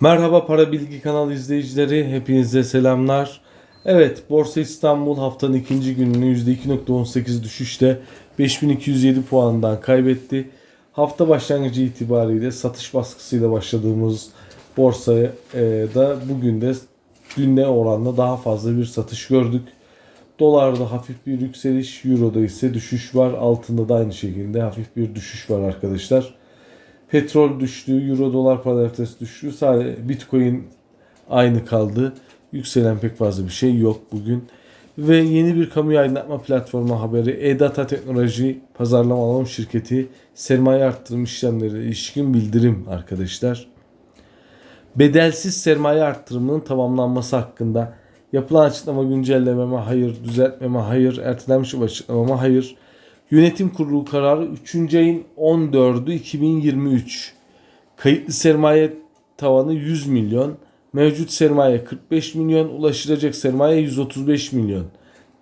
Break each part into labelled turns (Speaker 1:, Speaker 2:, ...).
Speaker 1: Merhaba Para Bilgi kanalı izleyicileri, hepinize selamlar. Evet, Borsa İstanbul haftanın ikinci gününü %2.18 düşüşte 5207 puandan kaybetti. Hafta başlangıcı itibariyle satış baskısıyla başladığımız borsaya e, da bugün de dünle oranla daha fazla bir satış gördük. Dolarda hafif bir yükseliş, Euro'da ise düşüş var. Altında da aynı şekilde hafif bir düşüş var arkadaşlar. Petrol düştü, Euro dolar paritesi düştü. Sadece Bitcoin aynı kaldı. Yükselen pek fazla bir şey yok bugün. Ve yeni bir kamu aydınlatma platformu haberi E-Data Teknoloji Pazarlama Alım Şirketi sermaye arttırım işlemleri ilişkin bildirim arkadaşlar. Bedelsiz sermaye arttırımının tamamlanması hakkında yapılan açıklama güncellememe hayır, düzeltmeme hayır, ertelenmiş açıklamama hayır. Yönetim Kurulu kararı 3. ayın 14'ü 2023. Kayıtlı sermaye tavanı 100 milyon. Mevcut sermaye 45 milyon. Ulaşılacak sermaye 135 milyon.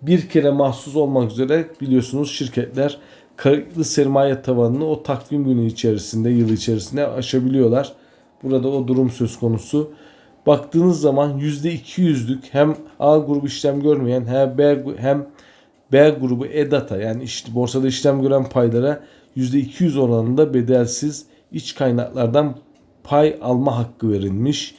Speaker 1: Bir kere mahsus olmak üzere biliyorsunuz şirketler kayıtlı sermaye tavanını o takvim günü içerisinde, yıl içerisinde aşabiliyorlar. Burada o durum söz konusu. Baktığınız zaman %200'lük hem A grubu işlem görmeyen hem B, hem B grubu EDATA yani işte borsada işlem gören paylara %200 oranında bedelsiz iç kaynaklardan pay alma hakkı verilmiş.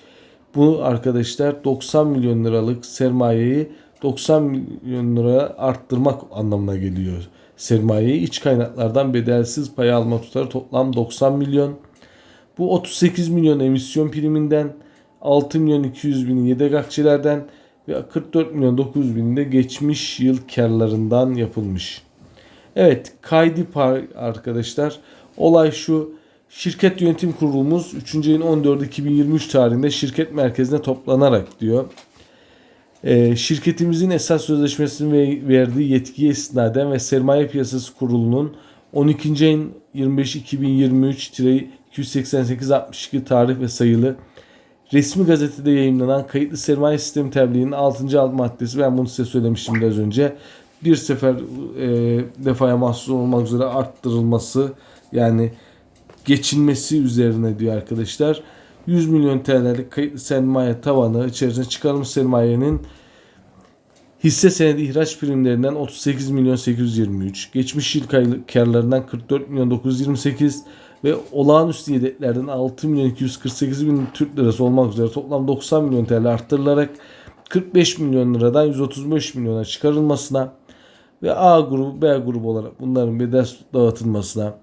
Speaker 1: Bu arkadaşlar 90 milyon liralık sermayeyi 90 milyon lira arttırmak anlamına geliyor. Sermayeyi iç kaynaklardan bedelsiz pay alma tutarı toplam 90 milyon. Bu 38 milyon emisyon priminden 6 milyon 200 bin yedek akçelerden ve 44 milyon 900 bin de geçmiş yıl karlarından yapılmış. Evet kaydı arkadaşlar. Olay şu. Şirket yönetim kurulumuz 3. ayın 14 2023 tarihinde şirket merkezine toplanarak diyor. Ee, şirketimizin esas sözleşmesinin verdiği yetkiye istinaden ve sermaye piyasası kurulunun 12. ayın 25 2023 288 62 tarih ve sayılı resmi gazetede yayınlanan kayıtlı sermaye sistemi tebliğinin 6. alt maddesi ben bunu size söylemiştim biraz önce bir sefer e, defaya mahsus olmak üzere arttırılması yani geçinmesi üzerine diyor arkadaşlar. 100 milyon TL'lik kayıtlı sermaye tavanı içerisinde çıkarılmış sermayenin hisse senedi ihraç primlerinden 38 milyon 823, geçmiş yıl karlarından 44 milyon 928 ve olağanüstü yedeklerden 6 milyon 248 bin Türk lirası olmak üzere toplam 90 milyon TL arttırılarak 45 milyon liradan 135 milyona çıkarılmasına ve A grubu B grubu olarak bunların bedel dağıtılmasına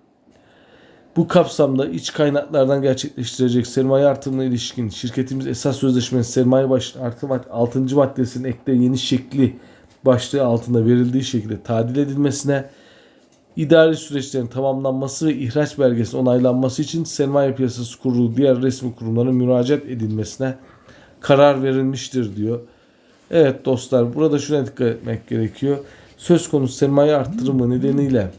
Speaker 1: bu kapsamda iç kaynaklardan gerçekleştirecek sermaye artımına ilişkin şirketimiz esas sözleşmesi sermaye baş artım 6. maddesinin ekle yeni şekli başlığı altında verildiği şekilde tadil edilmesine idari süreçlerin tamamlanması ve ihraç belgesinin onaylanması için sermaye piyasası kurulu diğer resmi kurumların müracaat edilmesine karar verilmiştir diyor. Evet dostlar burada şuna dikkat etmek gerekiyor. Söz konusu sermaye arttırımı nedeniyle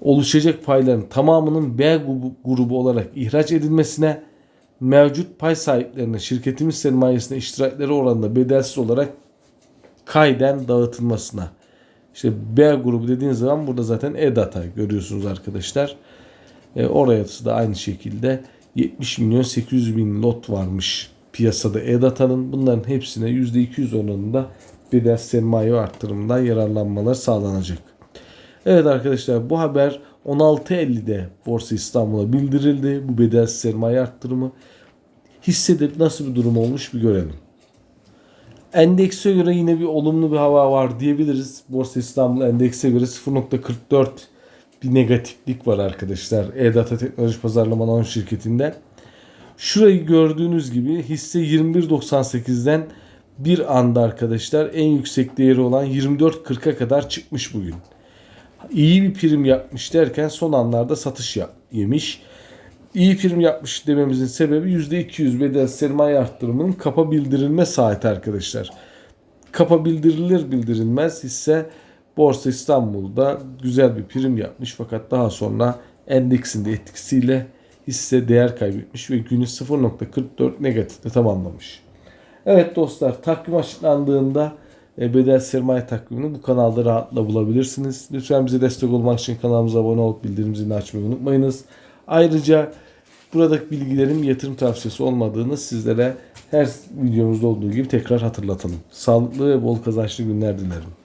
Speaker 1: oluşacak payların tamamının B grubu olarak ihraç edilmesine mevcut pay sahiplerine şirketimiz sermayesine iştirakleri oranında bedelsiz olarak kayden dağıtılmasına. İşte B grubu dediğiniz zaman burada zaten E-Data görüyorsunuz arkadaşlar. E, oraya da aynı şekilde 70 milyon 800 bin lot varmış piyasada E-Data'nın. Bunların hepsine %200 oranında bedel sermaye arttırımından yararlanmalar sağlanacak. Evet arkadaşlar bu haber 16.50'de Borsa İstanbul'a bildirildi. Bu bedel sermaye arttırımı. Hissede nasıl bir durum olmuş bir görelim. Endekse göre yine bir olumlu bir hava var diyebiliriz. Borsa İstanbul endekse göre 0.44 bir negatiflik var arkadaşlar. E-Data Teknoloji Pazarlama Anonim Şirketi'nde. Şurayı gördüğünüz gibi hisse 21.98'den bir anda arkadaşlar en yüksek değeri olan 24.40'a kadar çıkmış bugün. İyi bir prim yapmış derken son anlarda satış yap, yemiş. İyi prim yapmış dememizin sebebi %200 bedel sermaye arttırımının kapa bildirilme saati arkadaşlar. Kapa bildirilir bildirilmez hisse Borsa İstanbul'da güzel bir prim yapmış fakat daha sonra endeksin de etkisiyle hisse değer kaybetmiş ve günü 0.44 negatifte tamamlamış. Evet dostlar takvim açıklandığında e, bedel sermaye takvimini bu kanalda rahatla bulabilirsiniz. Lütfen bize destek olmak için kanalımıza abone olup bildirim zilini açmayı unutmayınız. Ayrıca Buradaki bilgilerin yatırım tavsiyesi olmadığını sizlere her videomuzda olduğu gibi tekrar hatırlatalım. Sağlıklı ve bol kazançlı günler dilerim.